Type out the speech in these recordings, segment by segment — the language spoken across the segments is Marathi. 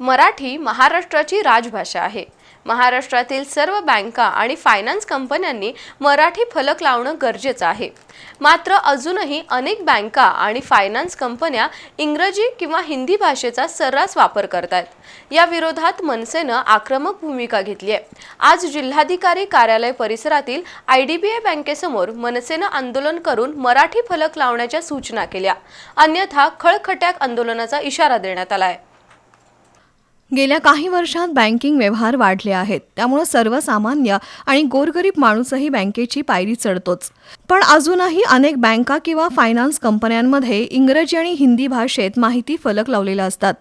मराठी महाराष्ट्राची राजभाषा आहे. महाराष्ट्रातील सर्व बँका आणि फायनान्स कंपन्यांनी मराठी फलक लावणं गरजेचं आहे. मात्र अजूनही अनेक बँका आणि फायनान्स कंपन्या इंग्रजी किंवा हिंदी भाषेचा सर्रास वापर करतात या विरोधात मनसेनं आक्रमक भूमिका घेतली आहे आज जिल्हाधिकारी कार्यालय परिसरातील आय डी बी आय बँकेसमोर मनसेनं आंदोलन करून मराठी फलक लावण्याच्या सूचना केल्या. अन्यथा खळखट्याक आंदोलनाचा इशारा देण्यात आला आहे गेल्या काही वर्षात बँकिंग व्यवहार वाढले आहेत. त्यामुळे सर्वसामान्य आणि गोरगरीब माणूसही बँकेची पायरी चढतोच. पण अजूनही अनेक बँका किंवा फायनान्स कंपन्यांमध्ये इंग्रजी आणि हिंदी भाषेत माहिती फलक लावलेले असतात.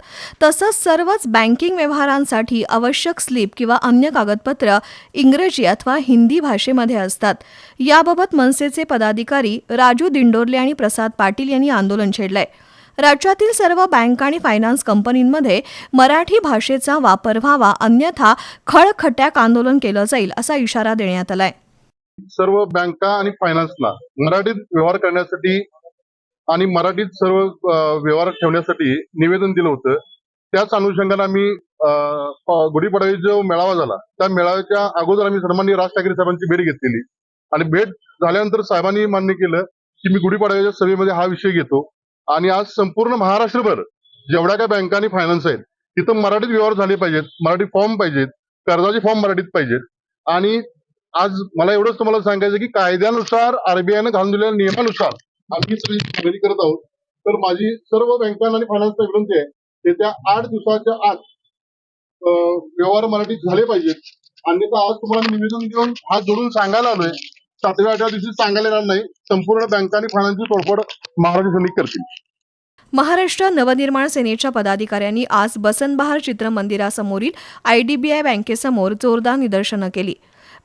तसंच सर्वच बँकिंग व्यवहारांसाठी आवश्यक स्लिप किंवा अन्य कागदपत्र इंग्रजी अथवा हिंदी भाषेमध्ये असतात. याबाबत मनसेचे पदाधिकारी राजू दिंडोरले आणि प्रसाद पाटील यांनी आंदोलन छेडलंय. राज्यातील सर्व बँक आणि फायनान्स कंपनींमध्ये मराठी भाषेचा वापर व्हावा अन्यथा खळखट्याक आंदोलन केलं जाईल असा इशारा देण्यात आलाय. सर्व बँका आणि फायनान्सला मराठीत व्यवहार करण्यासाठी आणि मराठीत सर्व व्यवहार ठेवण्यासाठी निवेदन दिलं होतं. त्याच अनुषंगाने आम्ही अ, गुढीपाडवी जो मेळावा झाला त्या मेळाव्याच्या अगोदर आम्ही सर्वांनी राज ठाकरे साहेबांची भेट घेतलेली. आणि भेट झाल्यानंतर साहेबांनी मान्य केलं की मी गुढीपाडव्याच्या सभेमध्ये हा विषय घेतो. आणि आज संपूर्ण महाराष्ट्रभर जेवढ्या काय बँका आणि फायनान्स आहेत तिथं मराठीत व्यवहार झाले पाहिजेत मराठी फॉर्म पाहिजेत कर्जाचे फॉर्म मराठीत पाहिजेत. आणि आज मला एवढंच तुम्हाला सांगायचं की कायद्यानुसार आरबीआयनं घालून दिलेल्या नियमानुसार आम्ही सगळी खरेदी करत आहोत. तर माझी सर्व बँकांना आणि फायनान्सला विनंती आहे त्या आठ दिवसाच्या आत व्यवहार मराठीत झाले पाहिजेत. अन्यथा आज तुम्हाला निवेदन देऊन हात जोडून सांगायला आलोय. सातव्या आठव्या दिवशी सांगायला येणार नाही. संपूर्ण बँका आणि फायनान्सची तोडफोड महाराष्ट्र सैनिक करतील. महाराष्ट्र नवनिर्माण सेनेच्या पदाधिकाऱ्यांनी आज बसनबहार चित्रमंदिरासमोरील आयडीबीआय बँकेसमोर जोरदार निदर्शनं केली.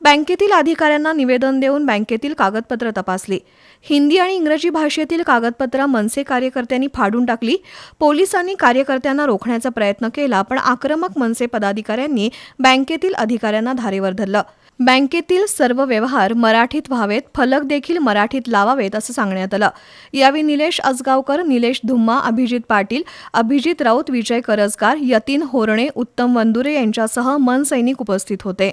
बँकेतील अधिकाऱ्यांना निवेदन देऊन बँकेतील कागदपत्र तपासली. हिंदी आणि इंग्रजी भाषेतील कागदपत्र मनसे कार्यकर्त्यांनी फाडून टाकली. पोलिसांनी कार्यकर्त्यांना रोखण्याचा प्रयत्न केला पण आक्रमक मनसे पदाधिकाऱ्यांनी बँकेतील अधिकाऱ्यांना धारेवर धरलं. बँकेतील सर्व व्यवहार मराठीत व्हावेत फलक देखील मराठीत लावावेत असं सांगण्यात आलं. यावेळी निलेश असगावकर निलेश धुम्मा अभिजित पाटील अभिजित राऊत विजय करजगार यतीन होरणे उत्तम वंदुरे यांच्यासह मनसैनिक उपस्थित होते.